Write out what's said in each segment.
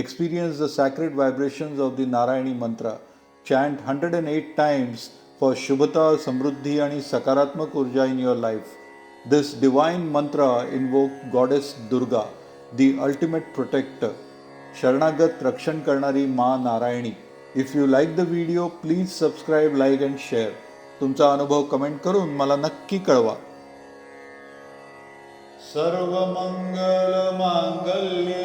Experience the sacred vibrations of the Narayani mantra. Chant 108 times for Shubhata, Samruddhi आणि सकारात्मक ऊर्जा in your life. This divine mantra invoke goddess Durga, the ultimate protector. शरणागत रक्षण करणारी मा Narayani if you like the video please subscribe like and share तुमचा अनुभव comment करून मला नक्की कळवा सर्वमंगलमांगल्ये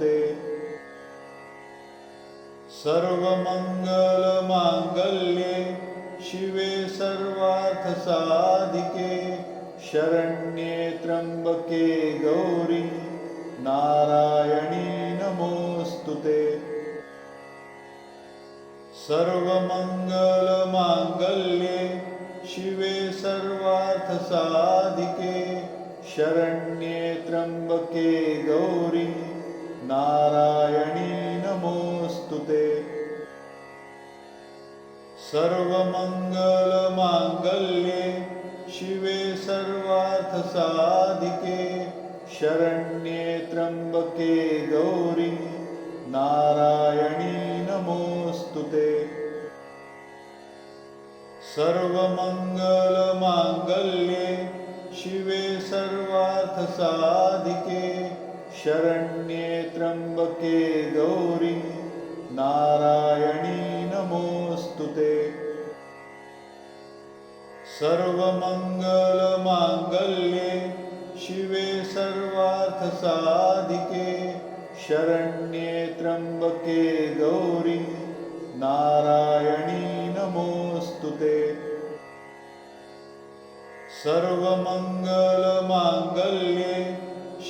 ते सर्वमङ्गलमाङ्गल्ये शिवे सर्वार्थसाधिके शरण्ये त्र्यम्बके गौरी नारायणी नमोऽस्तु ते सर्वमङ्गलमाङ्गल्ये शिवे सर्वार्थसाधिके शरण्ये त्र्यम्बके गौरी नारायणी नमोऽस्तु ते। सर्वमङ्गलमाङ्गल्ये शिवे सर्वार्थसाधिके शरण्ये त्र्यम्बके गौरी नारायणी नमोऽस्तु ते। सर्वमङ्गलमाङ्गल्ये शिवे सर्वार्थसाधिके शरण्ये त्र्यंबके गौरी नारायणी नमोऽस्तु ते। सर्वमङ्गलमाङ्गल्ये शिवे सर्वार्थसाधिके शरण्ये त्र्यम्बके गौरी नारायणी नमोऽस्तु ते। सर्वमङ्गलमाङ्गल्ये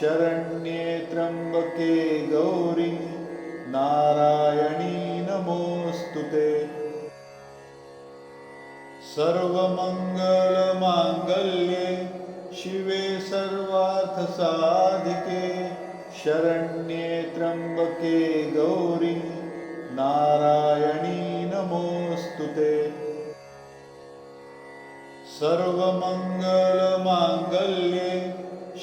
शरण्ये त्र्यंबके गौरी नारायणी नमोऽस्तु ते। सर्वमङ्गलमाङ्गल्ये शिवे सर्वार्थसाधिके शरण्ये त्र्यम्बके गौरी नारायणी नमोऽस्तु ते। सर्वमङ्गलमाङ्गल्ये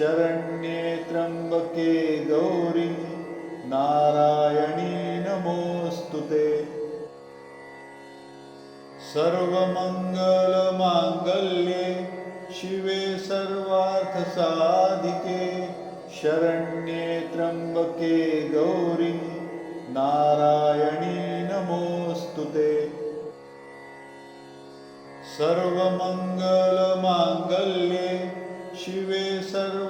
शरण्ये त्र्यम्बके गौरी नारायणी नमोऽस्तु ते। सर्वमङ्गलमाङ्गल्ये शिवे सर्वार्थसाधिके शरण्ये त्र्यम्बके गौरी नारायणी नमोऽस्तु ते। सर्वमङ्गलमाङ्गल्ये शिवे सर्व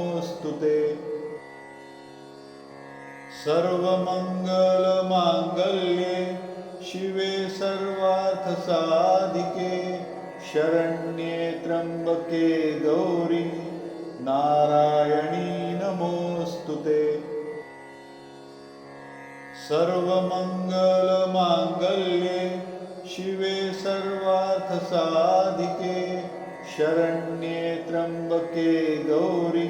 होते सर्व मंगल मांगल्ये शिवे सर्वार्थ साधिके शरण्ये त्र्यंबके गौरी नारायणी नमोस्तुते सर्वमङ्गलमाङ्गल्ये शिवे सर्वार्थसाधिके शरण्ये त्र्यम्बके गौरी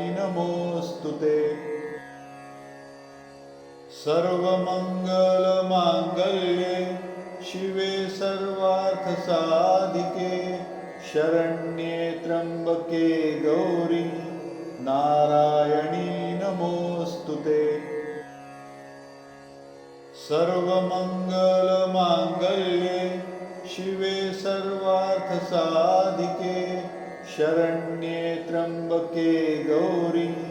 होते. सर्व मंगल मांगल्ये शिवे सर्वार्थ साधिके शरण्ये त्र्यंबके गौरी नारायणी नमोस्तुते सर्वमङ्गलमाङ्गल्ये शिवे सर्वार्थसाधिके शरण्ये त्र्यम्बके गौरी